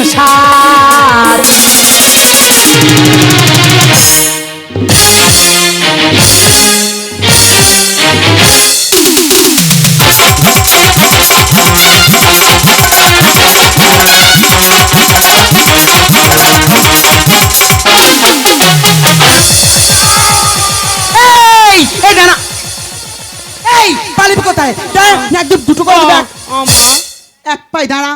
সংসার কোথায়? দাঁড়া একদম দুটো করে এক পায়ে দাঁড়া।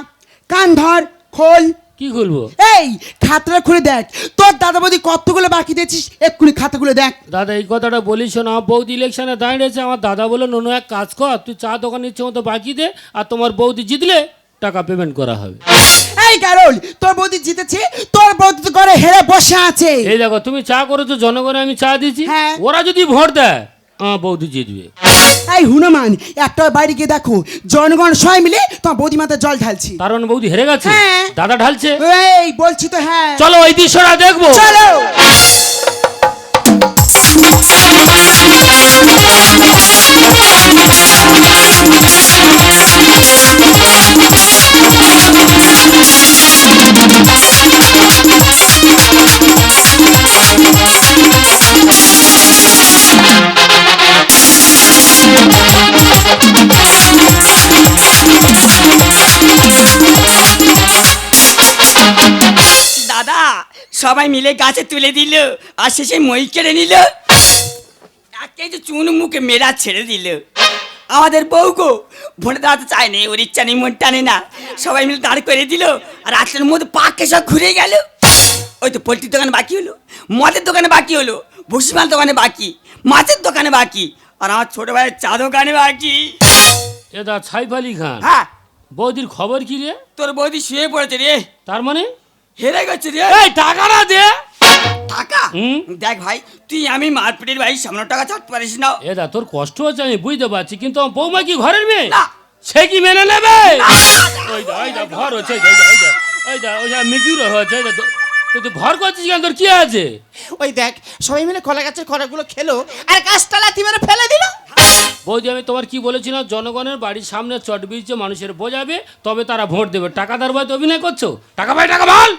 কান ধর। খোল কি খুলবো? এই খাতাটা খুলে দেখ। তোর দাদা বৌদি কতগুলো বাকি দিয়েছিস? এক্ষুনি খাতাগুলো দেখ। দাদা এই কথাটা বলিস না। বৌদি ইলেকশনে দাঁড়িয়েছে। আমার দাদা বলে নুনু এক কাজ কর। তুই চা দোকান ইচ্ছে মতো বাকি দে আর তোমার বৌদি জিতলে টাকা পেমেন্ট করা হবে। এই কারল তোর বৌদি জিতেছে তোর বৌদি তো ঘরে হেরে বসে আছে। এই দেখো তুমি চা করেছ জনগণে আমি চা দিয়েছি। হ্যাঁ। ওরা যদি ভোট দেয় আমার বৌদি জিতবে এই হুনুমান একটা বাইরে গিয়ে দেখো জনগণ সবাই মিলে তোমার বৌদি মাথায় জল ঢালছি। তার মানে বৌদি হেরে গেছে? হ্যাঁ। দাদা ঢালছে? এই বলছি তো হ্যাঁ। চলো ওই দৃশ্যটা দেখব। চলো। সবাই মিলে গাছে তুলে দিল আর শেষে মই কেড়ে নিল। একে যে চুন মুখে মেরা ছেড়ে দিল। আমাদের বউ গো ভোটে দাঁড়াতে চায় না ওর ইচ্ছা নেই মন টানে না। সবাই মিলে দাঁড় করে দিল আর রাত্রের মধ্যে পাকে সব ঘুরে গেল। ওই তো পোলট্রির দোকানে বাকি হলো মদের দোকানে বাকি হলো ভুসিমাল দোকানে বাকি মাছের দোকানে বাকি আর আমার ছোট ভাইয়ের চা দোকানে বাকি। এ দা সাইফ আলী খান হ্যাঁ। বৌদির খবর কি রে? তোর বৌদি শুয়ে পড়েছে রে। তার মানে? হেরে গেছে রে। এই টাকাটা দে। টাকা? হুম? দেখ ভাই তুই আমি মারপিটের ভাই সামনে টাকা চাট পারিস না। এ দা তোর কষ্ট হচ্ছে আমি বুঝতে পারছি কিন্তু আমার বৌমা কি ঘরের মেয়ে? না। সে কি মেনে নেবে? ওই দা ওই দা ঘর হচ্ছে ওই দা ওই দা ওই দা ওই দা মিকির হচ্ছে ওই দা তো- তুই ভর করছিস কেন? তোর কি আছে? ওই দেখ সবাই মিলে কলা গাছের খড়াগুলো খেলো আর গাছটা লাথি মেরে ফেলে দিল। বৌদি আমি তোমার কি বলেছিলাম? জনগণের বাড়ির সামনে চট বিচে মানুষের বোঝাবে তবে তারা ভোট দেবে। টাকা দেওয়ার ভয় অভিনয় করছ? টাকা পাই টাকা বল!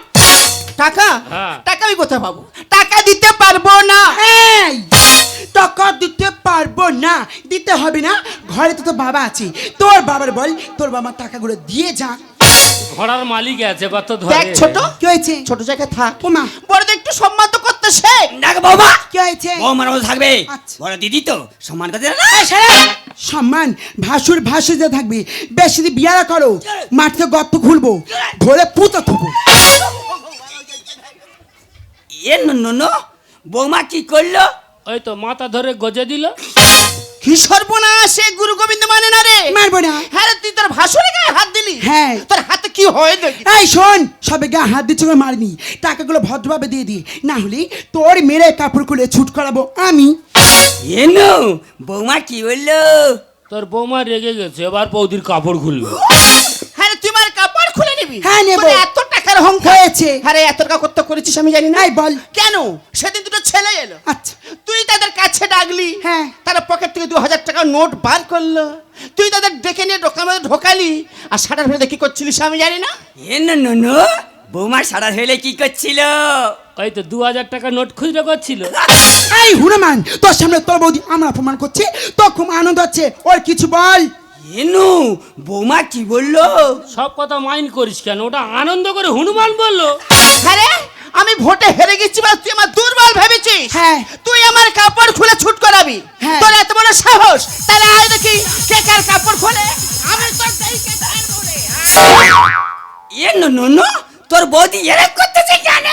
টাকা? হ্যাঁ। টাকা আমি কোথায় পাবো? টাকা দিতে পারব না। টাকা দিতে পারব না। দিতে হবে না। ঘরে তো তোর বাবা আছে। তোর বাবার বল তোর বাবা টাকাগুলো দিয়ে যা ঘোড়ার মালিক আছে বা তো ধরে? দেখ ছোট কি হয়েছে? ছোট জায়গায় থাক। ওমা বড়দের একটু সম্মান কি হয়েছে? বৌমার মতো থাকবে। আচ্ছা। বড় দিদি তো সম্মান করতে না সম্মান ভাসুর ভাসু যে থাকবে বেশি যদি বিয়ারা করো মাটিতে গর্ত খুলবো ধরে পুতো থুবো। এ নো বৌমা কি করল? ওই তো মাথা ধরে গজে দিল। কি সর্বনাশ সে গুরু গোবিন্দ মানে না রে? মারবো না। হ্যাঁ তুই তোর ভাসুরে গায়ে হাত দিলি? হ্যাঁ। তোর হাতে কি হয় দেখি? এই শোন সবে গা হাত দিচ্ছে করে মারবি। টাকাগুলো ভদ্রভাবে দিয়ে দি। না হলে তোর মেরে কাপড় খুলে ছুট করাবো। আমি। এ নো বৌমা কি বলল? তোর বৌমা রেগে গেছে এবার বৌদির কাপড় খুলবে। হ্যাঁ তুই আমার কাপড় খুলে নিবি? হ্যাঁ, নেব। এত টাকার অহংকার হয়েছে। হ্যাঁ রে, এত টাকা করতে করেছিস আমি জানি না। বল। কেন? সেদিন দুটো ছেলে এলো। আচ্ছা। তুই তাদের কাছে ডাকলি। হ্যাঁ। তারা পকেট থেকে দু হাজার টাকা নোট বার করল। তুই তাদের ডেকে নিয়ে ঢোকার মধ্যে ঢোকালি। আর সাটার ভেতরে কি করছিলিস আমি জানি না। এ নো নো বৌমার সারা হইলে কি করছিল? ওই তো দু হাজার টাকা নোট খুচরো করছিল? এই হুনুমান তোর সামনে তোর বৌদি আমার অপমান করছে তোর খুব আনন্দ হচ্ছে। ওর কিছু বল। এ নো বৌমা কি বলল? সব কথা মাইন্ড করিস কেন? ওটা আনন্দ করে হনুমান বলল। হ্যাঁ রে, আমি ভোটে হেরে গেছি বলে তুই আমার দুর্বল ভেবেছিস? হ্যাঁ। তুই আমার কাপড় খুলে ছুট করাবি? হ্যাঁ। তোর এত বড় সাহস? তাহলে আয় দেখি কে কার কাপড় খোলে। আমি তোর দেখে ছাড়বো রে, আয়। এ নো নো তোর বৌদি এরকম করতেছে কেন?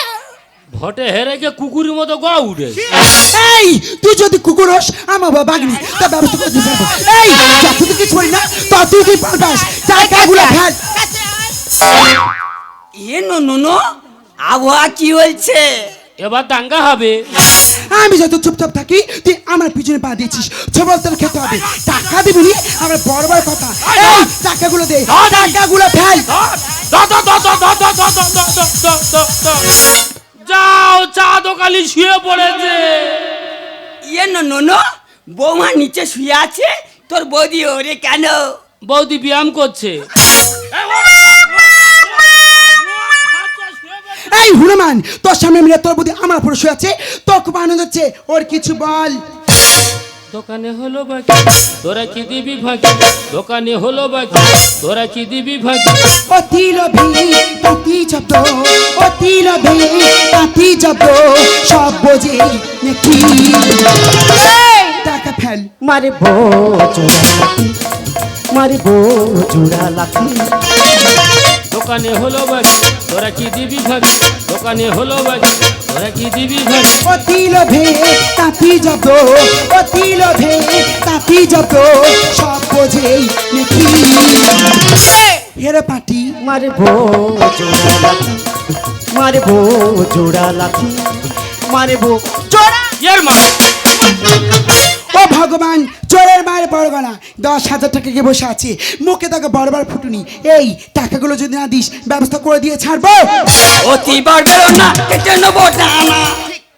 ভোটে হেরে গিয়ে কুকুরের মতো গা উঠে এই তুই যদি কুকুর হোস আমার বাবা বাগনি তার ব্যবস্থা করে দিতে পারব এই যত তুই কিছু না তত তুই পাল্টাস টাকাগুলো ফেল কাছে আয়। এ নো নো নো আবহাওয়া কি বলছে এবার দাঙ্গা হবে আমি যত চুপচাপ থাকি তুই আমার পিছনে পা দিয়েছিস ছবল তোর খেতে হবে টাকা দিবি নি আমার বড় বড় কথা এই টাকাগুলো দে টাকাগুলো ফেল দ- দ- দ- দ- দ- দ- দ- দ- দ- দ- দ- দ- দ- যাও দোকালি শুয়ে পড়েছে। ইয়ে নো নো নো বৌমা নিচে শুয়ে আছে তোর বৌদি ওরে কেন? বৌদি ব্যায়াম করছে। এই হনুমান তোর সামনে মিলে তোর বৌদি আমার শুয়ে আছে তোর খুব আনন্দ হচ্ছে ওর কিছু বল। দোকানে হলো বাকি তোরা কি দিবি ভাগে? দোকানে হলো বাকি তোরা কি দিবি ভাগে? অতি লোভী তাঁতি যত অতি লোভী তাঁতি যত সব বোঝে নাকি? টাকা ফেল। মারব জোড়া লাথি মারব জোড়া লাথি দোকানে হলো বাকি তোরা কি দিবি ভাগে দোকানে হলো বাকি তোরা কি দিবি ভাগে অতি লোভে তাঁতি যত অতি লোভে তাঁতি যত সব বোঝে নাকি হেরে পাটি। মারব জোড়া লাথি মারব জোড়া লাথি মারব জোড়া। এর মা ও ভগবান চোরের মায়ের বড় গলা। দশ হাজার টাকা কে বসে আছে। মুখে তাকে বড়বার ফুটুনি। এই টাকাগুলো যদি না দিস ব্যবস্থা করে দিয়ে ছাড়বো। অতি বাড়বে না কেটে নেব ডানা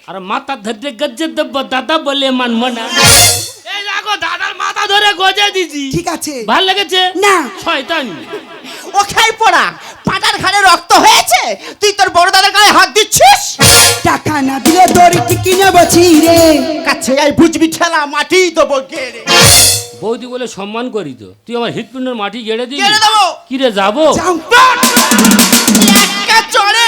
আর মাথা ধরে গজ্জে দেব দাদা বলে মানবো না। এই দেখো দাদার মাথা ধরে গজে দিছি। ঠিক আছে। ভালো লেগেছে? না। শয়তান। ও খাই পড়া পাটার ঘাড়ে রক্ত হয়েছে। তুই তোর বড় দাদার গায়ে হাত দিচ্ছিস? টাকা না দিলে দড়ি কি নেব রে কাছে আই বুঝবি ঠেলা মাটি দেবো গেড়ে। বৌদি বলে সম্মান করি তো। তুই আমার হৃৎপিণ্ডের মাটি গেড়ে দিবি? গেড়ে দেবো। কি রে যাব? যাও একা চড়ে।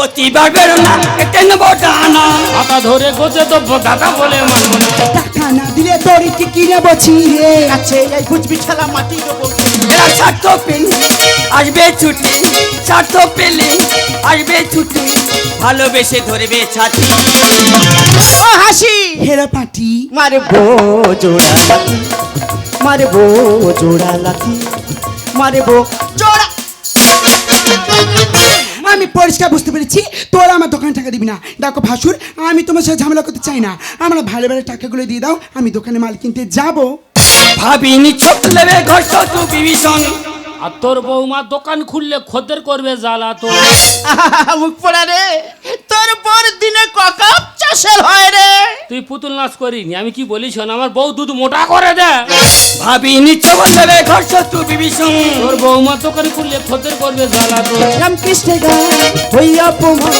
অতি বাড়বে না কেটে নেব ডানা। মাথা ধরে গজে দেব দাদা বলে মানবো না টাকা না দিলে দড়ি কি নেব রে? কাছে আই বুঝবি ঠেলা মাটি দেবো এরা স্বার্থ পেলে আসবে ছুটি স্বার্থ পেলে আসবে ছুটি ভালোবেসে ধরবে ছাতি। ও হাসি। হেরে পাটি মারবো জোড়া লাথি মারবো জোড়া লাথি মারবো জোড়া। আমি পরিষ্কার বুঝতে পেরেছি তোরা আমার দোকানে টাকা দিবি না। দেখো ভাসুর আমি তোমার সাথে ঝামেলা করতে চাই না। আমরা ভালো ভালো টাকাগুলো দিয়ে দাও আমি দোকানে মাল কিনতে যাব। ভাবিনি ছোট লেবে ঘর শত্রু বিভীষণ আর তোর বৌমা দোকান খুললে খদ্দের করবে জ্বালা তো মুখ পড়া রে। তোর বর দিনে ককাপ চাষের হয় রে। তুই পুতুল নাচ করিনি আমি কি বলি শোন আমার বউ দুধ মোটা করে দে। ভাবিনি ছোট লেবে ঘর শত্রু বিভীষণ তোর বৌমা দোকান খুললে খদ্দের করবে জ্বালা তো রামকৃষ্ণের গান হইয়া অপমান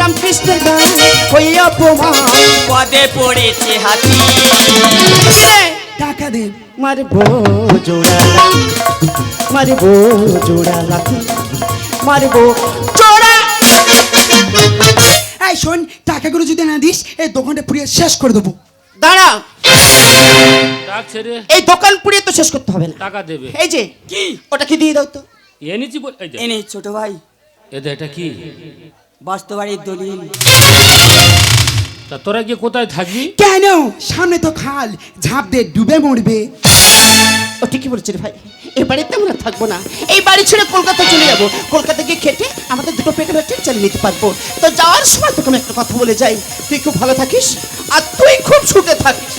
রামকৃষ্ণের গান হইয়া অপমান পদে পড়েছে হাতি। টাকা দে মারবো জোড়া লাথি মারবো জোড়া লাথি মারবো জোড়া এই শোন টাকাগুলো যদি না দিস এই দোকানটা পুড়িয়ে শেষ করে দেবো। দাঁড়া। এই দোকান পুড়িয়ে তো শেষ করতে হবে না। টাকা দেবে। এই যে কি? ওটা কি দিয়ে দাও তো? এনেছি বল- এই যে, এনে ছোট ভাই। এতে এটা কি? বাস্তবাড়ির দলিল। তা তোরা গিয়ে কোথায় থাকবি? কেন? সামনে তো খাল ঝাঁপ দে ডুবে মরবে। ও ঠিকই বলেছে রে ভাই। এই বাড়িতে আমরা থাকব না। এই বাড়ি ছেড়ে কলকাতা চলে যাব। কলকাতা গিয়ে খেটে আমাদের দুটো পেটে পেটে চালিয়ে নিতে পারব। তো যাওয়ার সময় তোকে আমি একটা কথা বলে যাই। তুই খুব ভালো থাকিস আর তুই খুব সুখে থাকিস।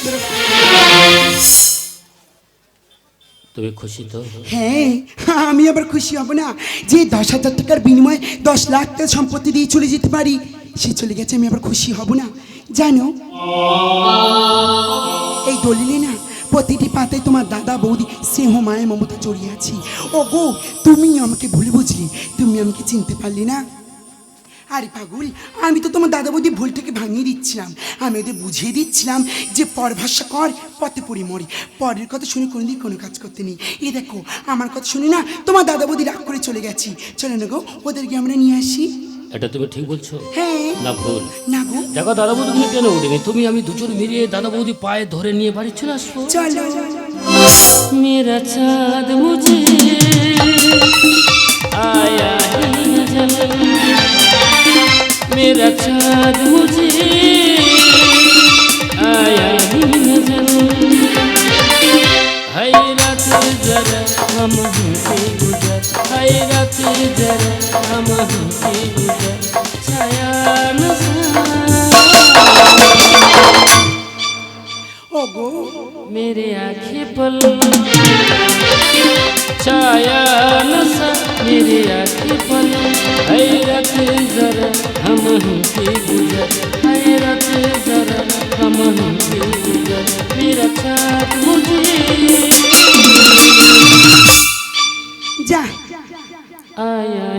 তুমি খুশি তো? হ্যাঁ আমি আবার খুশি হব না যে দশ হাজার টাকার বিনিময়ে দশ লাখ টাকা সম্পত্তি দিয়ে চলে যেতে পারি। সে চলে গেছে আমি আবার খুশি হব না। জানো? এই দলিলে না, প্রতিটি পাতে তোমার দাদা বৌদি স্নেহ মায়ের মমতা জড়িয়ে আছি। ও গো তুমি আমাকে ভুল বুঝলি, তুমি আমাকে চিনতে পারলি না? আরে পাগল, আমি তো তোমার দাদা বৌদি ভুলটাকে ভাঙিয়ে দিচ্ছিলাম। আমি ওদের বুঝিয়ে দিচ্ছিলাম যে পর ভরসা কর, পথে পড়ি মরি। পরের কথা শুনে কোনোদিন কোনো কাজ করতে নেই। এ দেখো, আমার কথা শুনে না তোমার দাদা বৌদি রাগ করে চলে গেছি। চলে না গো, ওদেরকে আমরা নিয়ে আসি। এটা তুমি ঠিক বলছো হ্যাঁ না ভুল না গো দেখো দাদা বৌদি তুমি টেনে উঠেনি তুমি আমি দুজন মিলিয়ে দাদা বৌদি পায়ে ধরে নিয়ে বাড়ি চলে আসবো চলো मेरा चाँद मुझे आया ही नजर मेरा चाँद मुझे पल छाया नशा मेरे आँखें पल हैरत जरा हम से गुजर। हैरत जरा हम से गुजर। मेरा साथ मुझे। যা आया